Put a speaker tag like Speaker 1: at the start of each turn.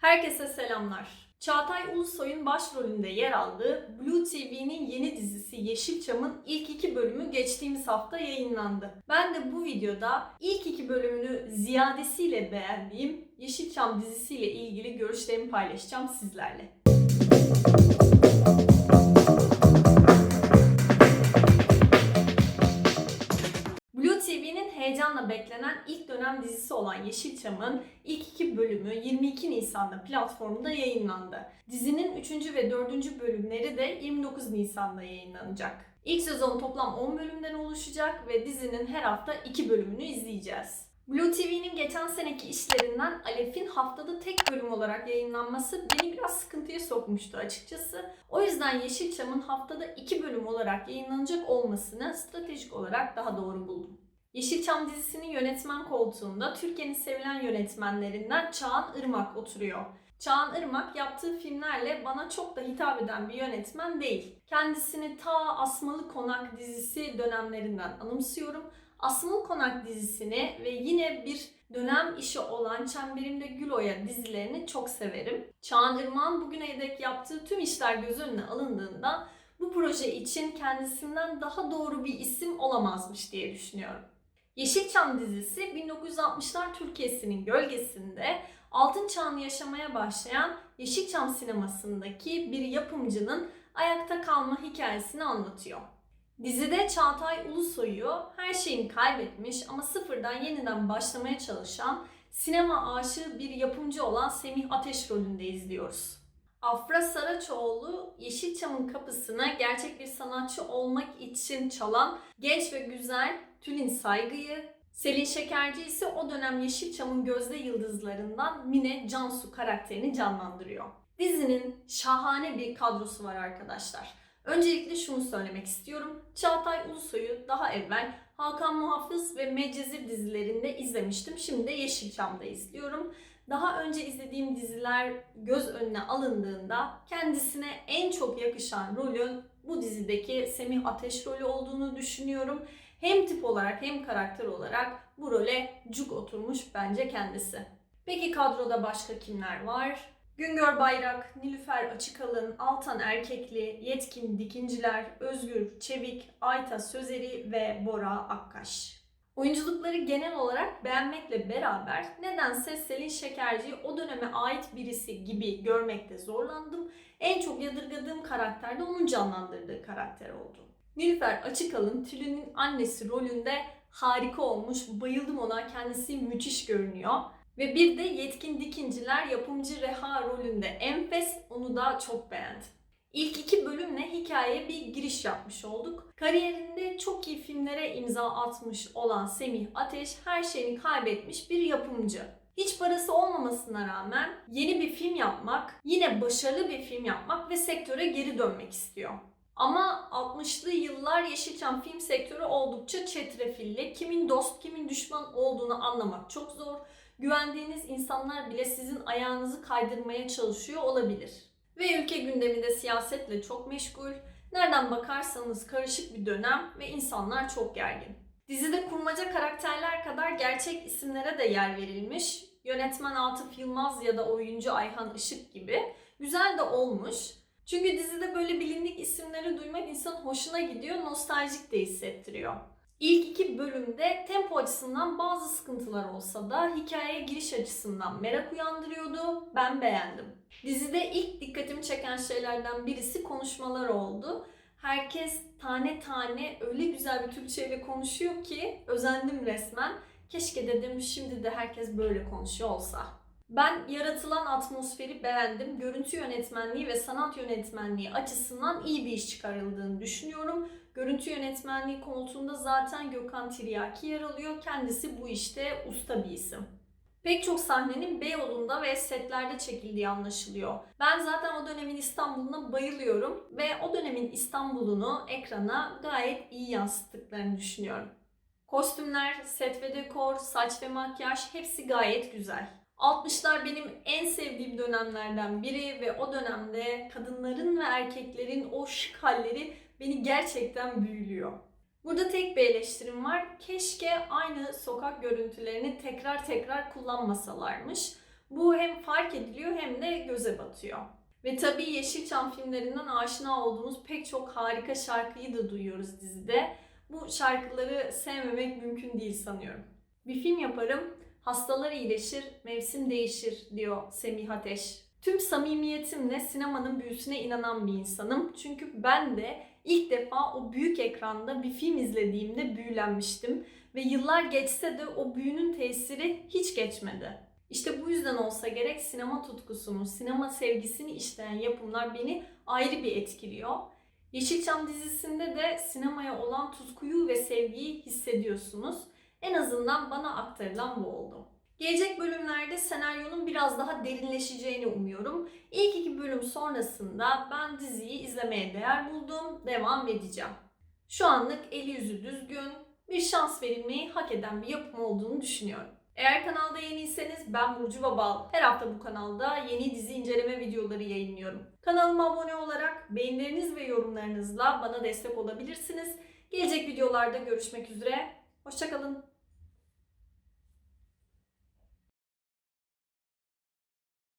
Speaker 1: Herkese selamlar. Çağatay Ulusoy'un başrolünde yer aldığı Blue TV'nin yeni dizisi Yeşilçam'ın ilk iki bölümü geçtiğimiz hafta yayınlandı. Ben de bu videoda ilk iki bölümünü ziyadesiyle beğendiğim Yeşilçam dizisiyle ilgili görüşlerimi paylaşacağım sizlerle. Heyecanla beklenen ilk dönem dizisi olan Yeşilçam'ın ilk iki bölümü 22 Nisan'da platformda yayınlandı. Dizinin 3. ve 4. bölümleri de 29 Nisan'da yayınlanacak. İlk sezon toplam 10 bölümden oluşacak ve dizinin her hafta 2 bölümünü izleyeceğiz. Blue TV'nin geçen seneki işlerinden Alef'in haftada tek bölüm olarak yayınlanması beni biraz sıkıntıya sokmuştu açıkçası. O yüzden Yeşilçam'ın haftada iki bölüm olarak yayınlanacak olmasını stratejik olarak daha doğru buldum. Yeşilçam dizisinin yönetmen koltuğunda Türkiye'nin sevilen yönetmenlerinden Çağan Irmak oturuyor. Çağan Irmak yaptığı filmlerle bana çok da hitap eden bir yönetmen değil. Kendisini ta Asmalı Konak dizisi dönemlerinden anımsıyorum. Asmalı Konak dizisini ve yine bir dönem işi olan Çemberimde Gül Oya dizilerini çok severim. Çağan Irmak'ın bugüne dek yaptığı tüm işler göz önüne alındığında bu proje için kendisinden daha doğru bir isim olamazmış diye düşünüyorum. Yeşilçam dizisi 1960'lar Türkiye'sinin gölgesinde altın çağını yaşamaya başlayan Yeşilçam sinemasındaki bir yapımcının ayakta kalma hikayesini anlatıyor. Dizide Çağatay Ulusoy'u her şeyini kaybetmiş ama sıfırdan yeniden başlamaya çalışan sinema aşığı bir yapımcı olan Semih Ateş rolünde izliyoruz. Afra Saraçoğlu Yeşilçam'ın kapısına gerçek bir sanatçı olmak için çalan genç ve güzel Tülin Saygı'yı, Selin Şekerci ise o dönem Yeşilçam'ın gözde yıldızlarından Mine Cansu karakterini canlandırıyor. Dizinin şahane bir kadrosu var arkadaşlar. Öncelikle şunu söylemek istiyorum. Çağatay Ulusoy'u daha evvel Hakan Muhafız ve Medcezir dizilerinde izlemiştim. Şimdi de Yeşilçam'da izliyorum. Daha önce izlediğim diziler göz önüne alındığında kendisine en çok yakışan rolün bu dizideki Semih Ateş rolü olduğunu düşünüyorum. Hem tip olarak hem karakter olarak bu role cuk oturmuş bence kendisi. Peki kadroda başka kimler var? Güngör Bayrak, Nilüfer Açıkalın, Altan Erkekli, Yetkin Dikinciler, Özgür Çevik, Ayta Sözeri ve Bora Akkaş. Oyunculukları genel olarak beğenmekle beraber nedense Selin Şekerci'yi o döneme ait birisi gibi görmekte zorlandım. En çok yadırgadığım karakter de onun canlandırdığı karakter oldu. Nilüfer Açıkalın Tülin'in annesi rolünde harika olmuş. Bayıldım ona. Kendisi müthiş görünüyor. Ve bir de Yetkin Dikinciler yapımcı Reha rolünde enfes. Onu da çok beğendim. İlk iki bölümle hikayeye bir giriş yapmış olduk. Kariyerinde çok iyi filmlere imza atmış olan Semih Ateş her şeyini kaybetmiş bir yapımcı. Hiç parası olmamasına rağmen yeni bir film yapmak, yine başarılı bir film yapmak ve sektöre geri dönmek istiyor. Ama 60'lı yıllar Yeşilçam film sektörü oldukça çetrefilli. Kimin dost, kimin düşman olduğunu anlamak çok zor. Güvendiğiniz insanlar bile sizin ayağınızı kaydırmaya çalışıyor olabilir. Ve ülke gündeminde siyasetle çok meşgul. Nereden bakarsanız karışık bir dönem ve insanlar çok gergin. Dizide kurmaca karakterler kadar gerçek isimlere de yer verilmiş. Yönetmen Atıf Yılmaz ya da oyuncu Ayhan Işık gibi. Güzel de olmuş. Çünkü dizide böyle bilindik isimleri duymak insanın hoşuna gidiyor, nostaljik de hissettiriyor. İlk iki bölümde tempo açısından bazı sıkıntılar olsa da hikayeye giriş açısından merak uyandırıyordu. Ben beğendim. Dizide ilk dikkatimi çeken şeylerden birisi konuşmalar oldu. Herkes tane tane öyle güzel bir Türkçeyle konuşuyor ki özendim resmen. Keşke dedim şimdi de herkes böyle konuşuyor olsa. Ben yaratılan atmosferi beğendim. Görüntü yönetmenliği ve sanat yönetmenliği açısından iyi bir iş çıkarıldığını düşünüyorum. Görüntü yönetmenliği koltuğunda zaten Gökhan Tiryaki yer alıyor. Kendisi bu işte usta bir isim. Pek çok sahnenin Beyoğlu'nda ve setlerde çekildiği anlaşılıyor. Ben zaten o dönemin İstanbul'una bayılıyorum ve o dönemin İstanbul'unu ekrana gayet iyi yansıttıklarını düşünüyorum. Kostümler, set ve dekor, saç ve makyaj hepsi gayet güzel. 60'lar benim en sevdiğim dönemlerden biri ve o dönemde kadınların ve erkeklerin o şık halleri beni gerçekten büyülüyor. Burada tek bir eleştirim var. Keşke aynı sokak görüntülerini tekrar tekrar kullanmasalarmış. Bu hem fark ediliyor hem de göze batıyor. Ve tabii Yeşilçam filmlerinden aşina olduğumuz pek çok harika şarkıyı da duyuyoruz dizide. Bu şarkıları sevmemek mümkün değil sanıyorum. Bir film yaparım, hastalar iyileşir, mevsim değişir diyor Semih Ateş. Tüm samimiyetimle sinemanın büyüsüne inanan bir insanım. Çünkü ben de ilk defa o büyük ekranda bir film izlediğimde büyülenmiştim. Ve yıllar geçse de o büyünün tesiri hiç geçmedi. İşte bu yüzden olsa gerek sinema tutkusunu, sinema sevgisini işleyen yapımlar beni ayrı bir etkiliyor. Yeşilçam dizisinde de sinemaya olan tutkuyu ve sevgiyi hissediyorsunuz. En azından bana aktarılan bu oldu. Gelecek bölümlerde senaryonun biraz daha derinleşeceğini umuyorum. İlk iki bölüm sonrasında ben diziyi izlemeye değer buldum, devam edeceğim. Şu anlık eli yüzü düzgün, bir şans verilmeyi hak eden bir yapım olduğunu düşünüyorum. Eğer kanalda yeniyseniz ben Burcu Babal. Her hafta bu kanalda yeni dizi inceleme videoları yayınlıyorum. Kanalıma abone olarak beğenileriniz ve yorumlarınızla bana destek olabilirsiniz. Gelecek videolarda görüşmek üzere. Hoşçakalın.